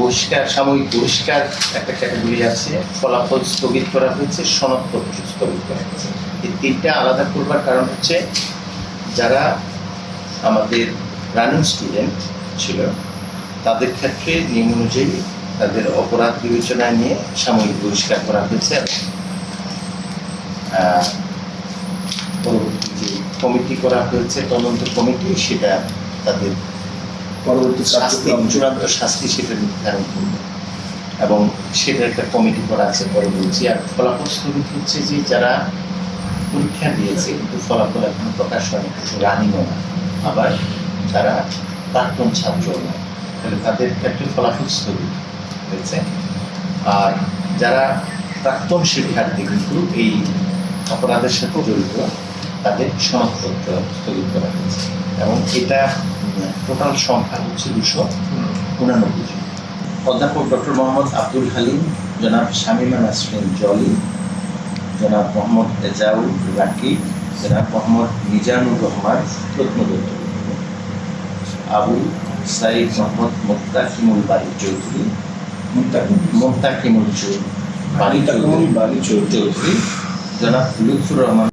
বহিষ্কার সাময়িক বহিষ্কার একটা ক্যাটাগরি আছে, ফলাফল স্থগিত করা হয়েছে, সনদপত্র স্থগিত করা হয়েছে। এই তিনটা আলাদা করবার কারণ হচ্ছে যারা আমাদের রানিং স্টুডেন্ট ছিল, তাদের ক্ষেত্রে নিয়ম অনুযায়ী তাদের অপরাধ বিবেচনায় নিয়ে সাময়িক বহিষ্কার করা হয়েছে। পরবর্তী যে কমিটি করা হয়েছে, তদন্ত কমিটি সেটা তাদের পরবর্তী শাস্তি কার্যক্রম চূড়ান্ত শাস্তি সেটা নির্ধারণ করবে। এবং সেটা একটা কমিটি করা আছে বলছি আর ফলাফল স্থগিত হচ্ছে যে যারা পরীক্ষা দিয়েছে কিন্তু ফলাফল এখনও প্রকাশ হয়নি কিছু রানিংও না। আবার যারা প্রাক্তন ছাত্র না তাহলে তাদের ক্ষেত্রে ফলাফল স্থগিত হয়েছে। আর যারা প্রাক্তন শিক্ষার্থী কিন্তু এই অপরাধের সাথে জড়িত তাদের সনদপত্র স্থগিত করা হয়েছে। এবং এটা টোটাল সংখ্যা হচ্ছে দুশো উনানব্বই জন। অধ্যাপক ডক্টর মোহাম্মদ আব্দুল হালিম জনাব শামিমা নাসরিন জলি জনাব মোহাম্মদ এজাউল রাকিব জনাব মোহাম্মদ মিজানুর রহমান রত্নদত্ত আবু সাইদ মোহাম্মদ মোত্তাকিমুল বাড়ি চৌধুরী মুত্তাকিম মোত্তাকিমুল চৌধুরী বাড়ি চৌধুরী চৌধুরী। চৌধুরী জনাব লুৎফুর রহমান